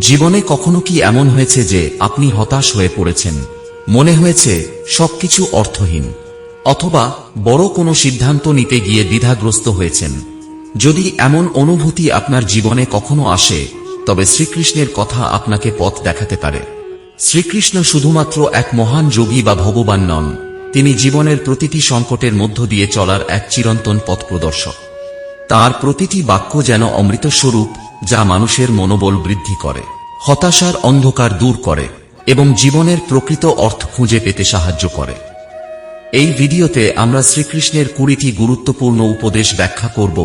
জীবনে কখনো কি এমন হয়েছে যে আপনি হতাশ হয়ে পড়েছেন? মনে হয়েছে সবকিছু অর্থহীন। অথবা বড় কোনো সিদ্ধান্ত নিতে গিয়ে দ্বিধাগ্রস্ত হয়েছেন। যদি এমন অনুভূতি আপনার জীবনে কখনো আসে, তবে শ্রীকৃষ্ণের কথা আপনাকে পথ দেখাতে পারে। শ্রীকৃষ্ণ শুধুমাত্র এক মহান যোগী বা ভগবান নন, তিনি জীবনের প্রতিটি সংকটের মধ্য দিয়ে চলার এক চিরন্তন পথ প্রদর্শক তার প্রতিটি বাক্য যেন অমৃতস্বরূপ যা মানুষের মনোবল বৃদ্ধি করে, হতাশার অন্ধকার দূর করে এবং জীবনের প্রকৃত অর্থ খুঁজে পেতে সাহায্য করে। এই ভিডিওতে আমরা শ্রীকৃষ্ণের কুড়িটি গুরুত্বপূর্ণ উপদেশ ব্যাখ্যা করব,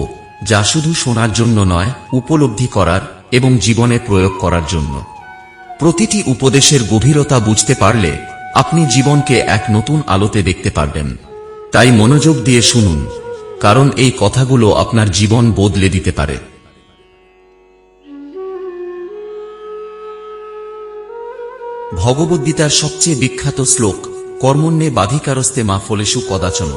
যা শুধু শোনার জন্য নয়, উপলব্ধি করার এবং জীবনে প্রয়োগ করার জন্য। প্রতিটি উপদেশের গভীরতা বুঝতে পারলে আপনি জীবনকে এক নতুন আলোতে দেখতে পারবেন। তাই মনোযোগ দিয়ে শুনুন, কারণ এই কথাগুলো আপনার জীবন বদলে দিতে পারে। ভগবদ্গীতার সবচেয়ে বিখ্যাত শ্লোক কর্মণ্যে বাধিকারস্তে মা ফলেশু কদাচন।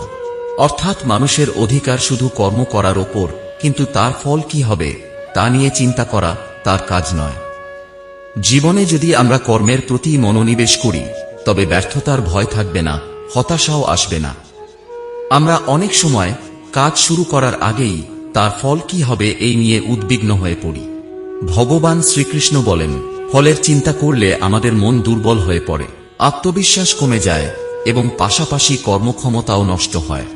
অর্থাৎ মানুষের অধিকার শুধু কর্ম করার ওপর, কিন্তু তার ফল কি হবে, তা নিয়ে চিন্তা করা তার কাজ নয়। জীবনে যদি আমরা কর্মের প্রতি মনোনিবেশ করি, তবে ব্যর্থতার ভয় থাকবে না, হতাশাও আসবে না। আমরা অনেক সময় কাজ শুরু করার আগেই তার ফল কি হবে এই নিয়ে উদ্বিগ্ন হয়ে পড়ি। ভগবান শ্রীকৃষ্ণ বলেন ফলের চিন্তা করলে আমাদের মন দুর্বল হয়ে পড়ে, আত্মবিশ্বাস কমে যায় এবং পাশাপাশি কর্মক্ষমতাও নষ্ট হয়।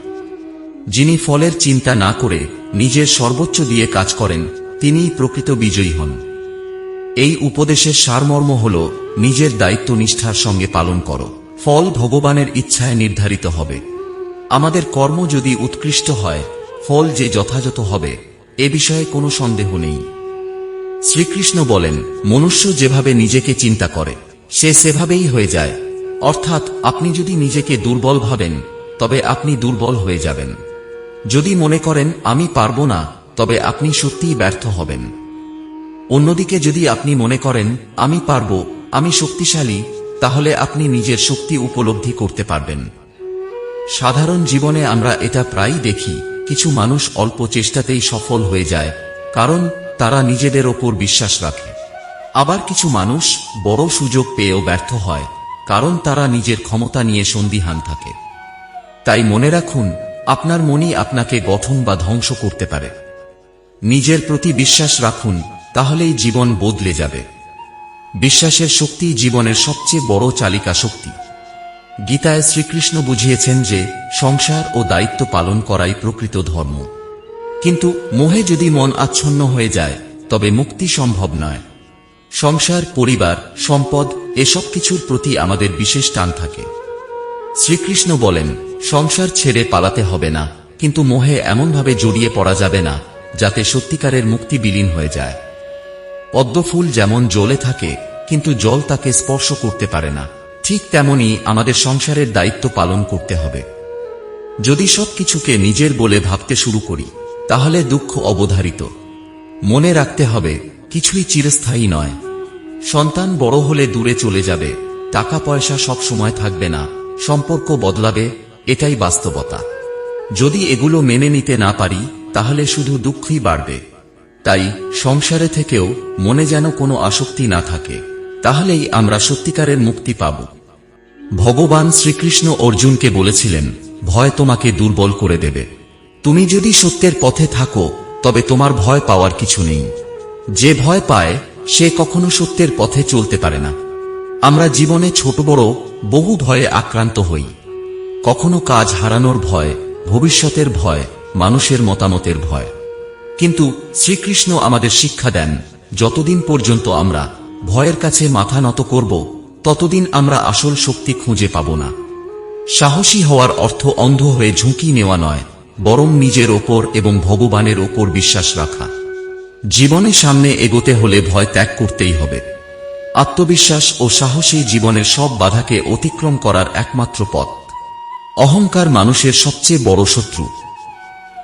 যিনি ফলের চিন্তা না করে নিজের সর্বোচ্চ দিয়ে কাজ করেন, তিনিই প্রকৃত বিজয়ী হন। এই উপদেশের সারমর্ম হল, নিজের দায়িত্ব নিষ্ঠার সঙ্গে পালন করো। ফল ভগবানের ইচ্ছায় নির্ধারিত হবে। আমাদের কর্ম যদি উৎকৃষ্ট হয়, ফল যে যথাযথ হবে, এ বিষয়ে কোনো সন্দেহ নেই। শ্রীকৃষ্ণ বলেন, মনুষ্য যেভাবে নিজেকে চিন্তা করে, সে সেভাবেই হয়ে যায়। অর্থাৎ আপনি যদি নিজেকে দুর্বল ভাবেন, তবে আপনি দুর্বল হয়ে যাবেন। যদি মনে করেন, আমি পারব না, তবে আপনি সত্যিই ব্যর্থ হবেন। অন্যদিকে যদি আপনি মনে করেন, আমি পারব, আমি শক্তিশালী, তাহলে আপনি নিজের শক্তি উপলব্ধি করতে পারবেন। সাধারণ জীবনে আমরা এটা প্রায়ই দেখি, কিছু মানুষ অল্প চেষ্টাতেই সফল হয়ে যায়, কারণ তারা নিজেদের ওপর বিশ্বাস রাখে। আবার কিছু মানুষ বড় সুযোগ পেয়েও ব্যর্থ হয়, কারণ তারা নিজের ক্ষমতা নিয়ে সন্দিহান থাকে। তাই মনে রাখুন, আপনার মনই আপনাকে গঠন বা ধ্বংস করতে পারে। নিজের প্রতি বিশ্বাস রাখুন, তাহলেই জীবন বদলে যাবে। বিশ্বাসের শক্তি জীবনের সবচেয়ে বড় চালিকা শক্তি। গীতায় শ্রীকৃষ্ণ বুঝিয়েছেন যে সংসার ও দায়িত্ব পালন করাই প্রকৃত ধর্ম। কিন্তু মোহে যদি মন আচ্ছন্ন হয়ে যায়, তবে মুক্তি সম্ভব নয়। সংসার, পরিবার, সম্পদ, এসব কিছুর প্রতি আমাদের বিশেষ টান থাকে। শ্রীকৃষ্ণ বলেন, সংসার ছেড়ে পালাতে হবে না, কিন্তু মোহে এমনভাবে জড়িয়ে পড়া যাবে না, যাতে সত্যিকারের মুক্তি বিলীন হয়ে যায়। পদ্মফুল যেমন জ্বলে থাকে, কিন্তু জল তাকে স্পর্শ করতে পারে না। ঠিক তেমনি আমাদের সংসারের দায়িত্ব পালন করতে হবে। যদি সব কিছুকে নিজের বলে ভাবতে শুরু করি তাহলে দুঃখ অবধারিত। মনে রাখতে হবে, কিছুই চিরস্থায়ী নয়। সন্তান বড় হলে দূরে চলে যাবে টাকা পয়সা সব সময় থাকবে না, সম্পর্ক বদলাবে, এটাই বাস্তবতা। যদি এগুলো মেনে নিতে না পারি, তাহলে শুধু দুঃখই বাড়বে। তাই সংসারে থেকেও মনে যেন কোনো আসক্তি না থাকে, তাহলেই আমরা সত্যিকারের মুক্তি পাব। ভগবান শ্রীকৃষ্ণ অর্জুনকে বলেছিলেন, ভয় তোমাকে দুর্বল করে দেবে। তুমি যদি সত্যের পথে থাকো, তবে তোমার ভয় পাওয়ার কিছু নেই। যে ভয় পায়, সে কখনো সত্যের পথে চলতে পারে না। আমরা জীবনে ছোট বড়, বহু ভয়ে আক্রান্ত হই। কখনো কাজ হারানোর ভয়, ভবিষ্যতের ভয়, মানুষের মতামতের ভয়। কিন্তু শ্রীকৃষ্ণ আমাদের শিক্ষা দেন, যতদিন পর্যন্ত আমরা ভয়ের কাছে মাথা নত করব, ততদিন আমরা আসল শক্তি খুঁজে পাব না। সাহসী হওয়ার অর্থ অন্ধ হয়ে ঝুঁকি নেওয়া নয়। বরং নিজের ওপর এবং ভগবানের ওপর বিশ্বাস রাখা। জীবনে সামনে এগোতে হলে ভয় ত্যাগ করতেই হবে। আত্মবিশ্বাস ও সাহসী জীবনের সব বাধাকে অতিক্রম করার একমাত্র পথ। অহংকার মানুষের সবচেয়ে বড় শত্রু।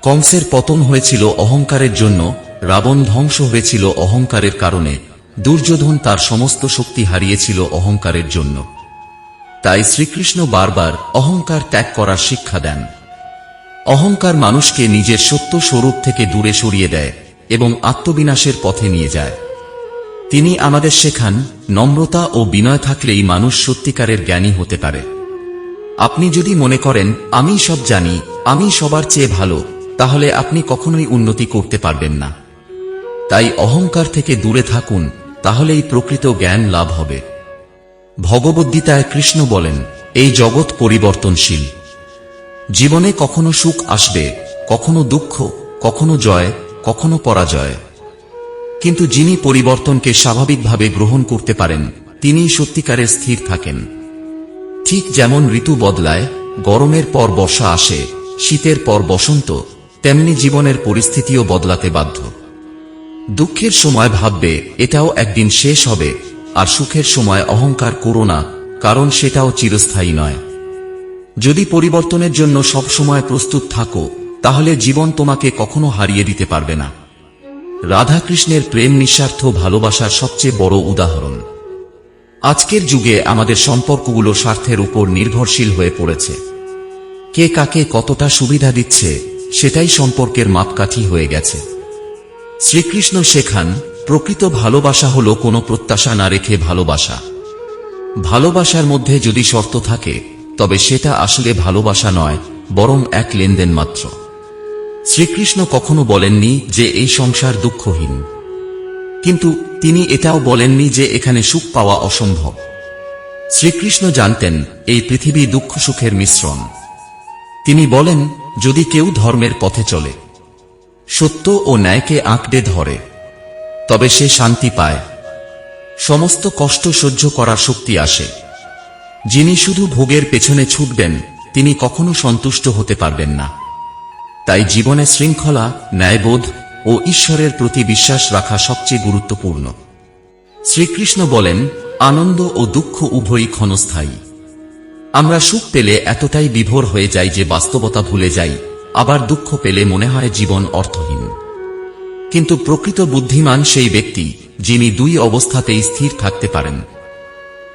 কংসের পতন হয়েছিল অহংকারের জন্য, রাবণ ধ্বংস হয়েছিল অহংকারের কারণে, দুর্যোধন তার সমস্ত শক্তি হারিয়েছিল অহংকারের জন্য। তাই শ্রীকৃষ্ণ বারবার অহংকার ত্যাগ করার শিক্ষা দেন। অহংকার মানুষকে নিজের সত্য স্বরূপ থেকে দূরে সরিয়ে দেয় এবং আত্মবিনাশের পথে নিয়ে যায়। তিনি আমাদের শেখান, নম্রতা ও বিনয় থাকলেই মানুষ সত্যিকারের জ্ঞানী হতে পারে। আপনি যদি মনে করেন, আমি সব জানি, আমি সবার চেয়ে ভালো, তাহলে আপনি কখনোই উন্নতি করতে পারবেন না। তাই অহংকার থেকে দূরে থাকুন, তাহলেই প্রকৃত জ্ঞান লাভ হবে। ভগবদ্গীতায় কৃষ্ণ বলেন, এই জগৎ পরিবর্তনশীল। জীবনে কখনো সুখ আসবে, কখনো দুঃখ, কখনো জয়, কখনো পরাজয়। কিন্তু যিনি পরিবর্তনকে স্বাভাবিকভাবে গ্রহণ করতে পারেন, তিনি সত্যিকারে স্থির থাকেন। ঠিক যেমন ঋতু বদলায়, গরমের পর বর্ষা আসে, শীতের পর বসন্ত, তেমনি জীবনের পরিস্থিতিও বদলাতে বাধ্য। দুঃখের সময় ভাববে, এটাও একদিন শেষ হবে, আর সুখের সময় অহংকার করো না, কারণ সেটাও চিরস্থায়ী নয়। যদি পরিবর্তনের জন্য সব সময় প্রস্তুত থাকো, তাহলে জীবন তোমাকে কখনো হারিয়ে দিতে পারবে না। রাধাকৃষ্ণের প্রেম নিঃস্বার্থ ভালোবাসার সবচেয়ে বড় উদাহরণ। আজকের যুগে আমাদের সম্পর্কগুলো স্বার্থের উপর নির্ভরশীল হয়ে পড়েছে। কে কাকে কতটা সুবিধা দিচ্ছে, সেটাই সম্পর্কের মাপকাঠি হয়ে গেছে। শ্রীকৃষ্ণ শেখান, প্রকৃত ভালোবাসা হল কোনো প্রত্যাশা না রেখে ভালোবাসা। ভালোবাসার মধ্যে যদি শর্ত থাকে তবে সেটা আসলে ভালোবাসা নয়, বরং এক লেনদেন মাত্র। শ্রীকৃষ্ণ কখনো বলেননি যে এই সংসার দুঃখহীন। কিন্তু তিনি এটাও বলেননি যে এখানে সুখ পাওয়া অসম্ভব। শ্রীকৃষ্ণ জানতেন এই পৃথিবী দুঃখ সুখের মিশ্রণ। তিনি বলেন, যদি কেউ ধর্মের পথে চলে, সত্য ও ন্যায়কে আঁকড়ে ধরে, তবে সে শান্তি পায়। সমস্ত কষ্ট সহ্য করার শক্তি আসে। যিনি শুধু ভোগের পেছনে ছুটবেন, তিনি কখনো সন্তুষ্ট হতে পারবেন না। তাই জীবনে শৃঙ্খলা, ন্যায়বোধ ও ঈশ্বরের প্রতি বিশ্বাস রাখা সবচেয়ে গুরুত্বপূর্ণ। শ্রীকৃষ্ণ বলেন, আনন্দ ও দুঃখ উভয়ই ক্ষণস্থায়ী। আমরা সুখ পেলে এতটাই বিভোর হয়ে যাই যে বাস্তবতা ভুলে যাই, আবার দুঃখ পেলে মনে হয় জীবন অর্থহীন। কিন্তু প্রকৃত বুদ্ধিমান সেই ব্যক্তি, যিনি দুই অবস্থাতেই স্থির থাকতে পারেন।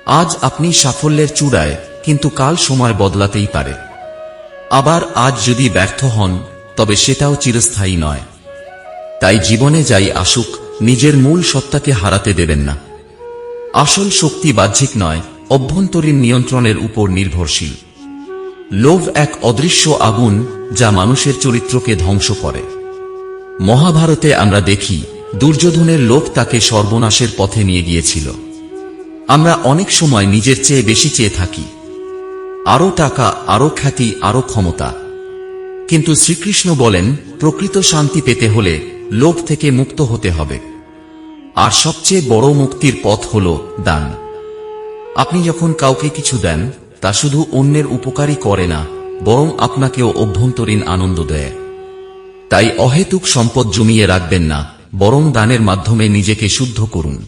আজ আপনি সাফল্যের চূড়ায়, কিন্তু কাল সময় বদলাতেই পারে। আবার আজ যদি ব্যর্থ হন, তবে সেটাও চিরস্থায়ী নয়। তাই জীবনে যাই আসুক, নিজের মূল সত্তাকে হারাতে দেবেন না। আসল শক্তি বাহ্যিক নয়, অভ্যন্তরীণ নিয়ন্ত্রণের উপর নির্ভরশীল। লোভ এক অদৃশ্য আগুন, যা মানুষের চরিত্রকে ধ্বংস করে। মহাভারতে আমরা দেখি, দুর্যোধনের লোভ তাকে সর্বনাশের পথে নিয়ে গিয়েছিল। আমরা অনেক সময় নিজের চেয়ে বেশি চেয়ে থাকি। আরও টাকা, আরও খ্যাতি, আরও ক্ষমতা। কিন্তু শ্রীকৃষ্ণ বলেন, প্রকৃত শান্তি পেতে হলে লোভ থেকে মুক্ত হতে হবে। আর সবচেয়ে বড় মুক্তির পথ হল দান। আপনি যখন কাউকে কিছু দেন, তা শুধু অন্যের উপকারই করে না, বরং আপনাকেও অভ্যন্তরীণ আনন্দ দেয়। তাই অহেতুক সম্পদ জমিয়ে রাখবেন না, বরং দানের মাধ্যমে নিজেকে শুদ্ধ করুন।